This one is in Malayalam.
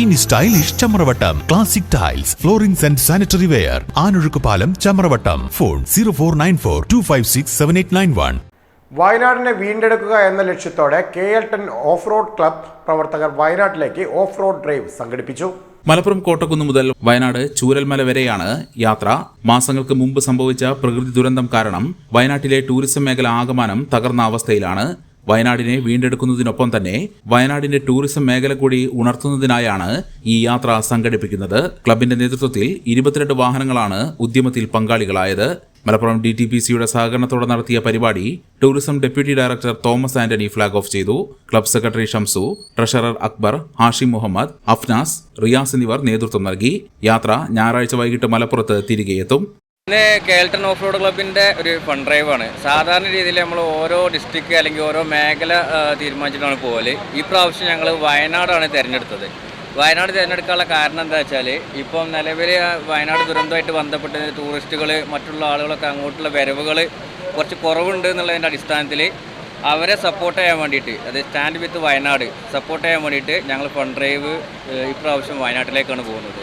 ഇനി stylish Chamravattom. Classic tiles floorings and sanitary ware Anozhukkupalam Chamravattom. Phone zero four nine four two five six seven eight nine one വയനാടിനെ വീണ്ടെടുക്കുക എന്ന ലക്ഷ്യത്തോടെ K L ten off road club പ്രവർത്തകർ വയനാട്ടിലേക്ക് ഓഫ് റോഡ് ഡ്രൈവ് സംഘടിപ്പിച്ചു. മലപ്പുറം കോട്ടക്കുന്ന് മുതൽ വയനാട് ചൂരൽമല വരെയാണ് യാത്ര. മാസങ്ങൾക്ക് മുമ്പ് സംഭവിച്ച പ്രകൃതി ദുരന്തം കാരണം വയനാട്ടിലെ ടൂറിസം മേഖല ആകമാനം തകർന്ന അവസ്ഥയിലാണ് വയനാടിനെ വീണ്ടെടുക്കുന്നതിനൊപ്പം തന്നെ വയനാടിന്റെ ടൂറിസം മേഖല കൂടി ഉണർത്തുന്നതിനായാണ് ഈ യാത്ര സംഘടിപ്പിക്കുന്നത്. ക്ലബിന്റെ നേതൃത്വത്തിൽ ഇരുപത്തിരണ്ട് വാഹനങ്ങളാണ് ഉദ്യമത്തിൽ പങ്കാളികളായത്. മലപ്പുറം ഡി ടി പി സിയുടെ സഹകരണത്തോടെ നടത്തിയ പരിപാടി tourism deputy director Thomas Antony flag off ചെയ്തു. Club secretary Shamsu treasurer Akbar Hashim Muhammad Afnas Riyas എന്നിവർ നേതൃത്വം നൽകി. യാത്ര ഞായറാഴ്ച വൈകിട്ട് മലപ്പുറത്ത് തിരികെയെത്തും ഇന്ന് കേൾട്ടൺ ഓഫ് റോഡ് ക്ലബിന്റെ ഒരു ഫണ്ട് ഡ്രൈവാണ് സാധാരണ രീതിയിൽ നമ്മൾ ഓരോ ഡിസ്ട്രിക്ട് അല്ലെങ്കിൽ ഓരോ മേഖല തീരുമാനിച്ചിട്ടാണ് പോകൽ ഈ പ്രാവശ്യം ഞങ്ങൾ വയനാടാണ് തിരഞ്ഞെടുത്തത്. വയനാട് തിരഞ്ഞെടുക്കാനുള്ള കാരണം എന്താ വെച്ചാൽ ഇപ്പം നിലവിൽ വയനാട് ദുരന്തമായിട്ട് ബന്ധപ്പെട്ട് ടൂറിസ്റ്റുകൾ മറ്റുള്ള ആളുകളൊക്കെ അങ്ങോട്ടുള്ള വരവുകൾ കുറച്ച് കുറവുണ്ട് എന്നുള്ളതിന്റെ അടിസ്ഥാനത്തിൽ അവരെ സപ്പോർട്ട് ചെയ്യാൻ വേണ്ടിയിട്ട് അത് സ്റ്റാൻഡ് വിത്ത് വയനാട് സപ്പോർട്ട് ചെയ്യാൻ വേണ്ടിയിട്ട് ഞങ്ങൾ ഫണ്ട് ഡ്രൈവ് ഇപ്രാവശ്യം വയനാട്ടിലേക്കാണ് പോകുന്നത്.